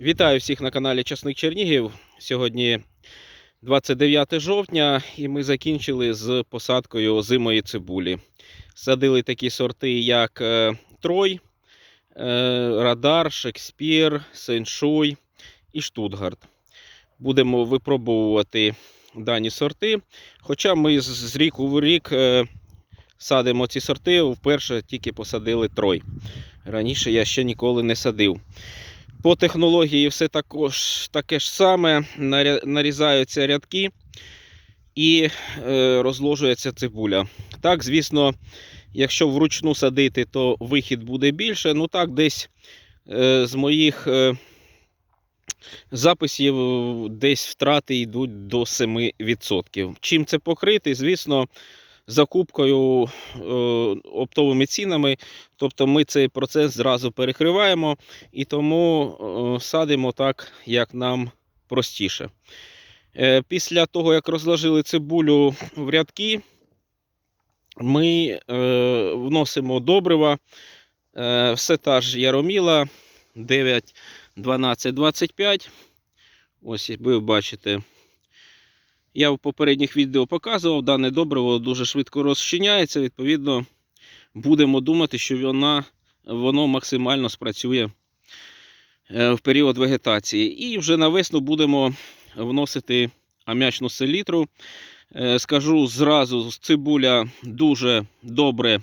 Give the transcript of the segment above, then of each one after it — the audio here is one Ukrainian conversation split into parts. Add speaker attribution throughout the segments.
Speaker 1: Вітаю всіх на каналі Часник Чернігів. Сьогодні 29 жовтня і ми закінчили з посадкою озимої цибулі. Садили такі сорти, як е, Трой, е, Радар, Шекспір, Сеншуй і Штутгарт. Будемо випробовувати дані сорти. Хоча ми з- ріку в рік е, садимо ці сорти, вперше тільки посадили Трой. Раніше я ще ніколи не садив. По технології все також таке ж саме. Нарізаються рядки і е, розложується цибуля. Так, звісно, якщо вручну садити, то вихід буде більше. Ну так, десь е, з моїх е, записів десь втрати йдуть до 7%. Чим це покрити? Звісно, закупкою е, оптовими цінами. Тобто ми цей процес зразу перекриваємо і тому е, садимо так, як нам простіше. Е, Після того, як розложили цибулю в рядки, ми вносимо добрива. Все та ж Яроміла 9, 12, 25. Ось ви бачите. Я в попередніх відео показував, дане добриво дуже швидко розчиняється. Відповідно, будемо думати, що вона, воно максимально спрацює е, в період вегетації. І вже на весну будемо вносити ам'ячну селітру. Е, Скажу зразу, цибуля дуже добре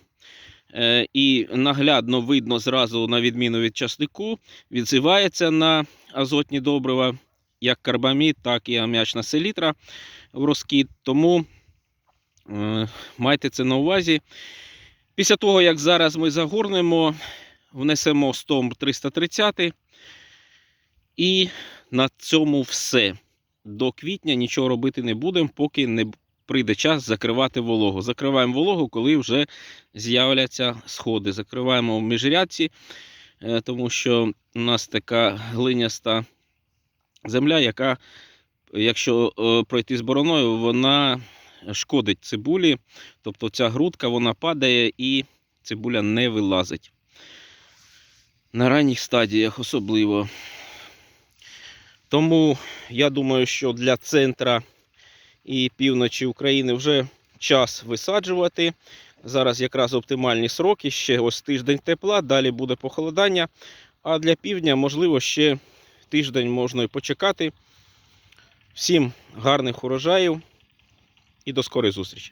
Speaker 1: е, і наглядно видно зразу, на відміну від часнику, відзивається на азотні добрива, як карбамід, так і ам'ячна селітра в розкіт. Тому е, майте це на увазі. Після того, як зараз ми загорнемо, внесемо стомб 330 і на цьому все. До квітня нічого робити не будемо, поки не прийде час закривати вологу. Закриваємо вологу, коли вже з'являться сходи. Закриваємо в міжрядці, е, тому що у нас така глиняста земля, яка, якщо е, пройти з бороною, вона шкодить цибулі. Тобто ця грудка вона падає і цибуля не вилазить. На ранніх стадіях особливо. Тому я думаю, що для центра і півночі України вже час висаджувати. Зараз якраз оптимальні сроки, ще ось тиждень тепла, далі буде похолодання. А для півдня, можливо, ще тиждень можна і почекати. Всім гарних урожаїв і до скорої зустрічі!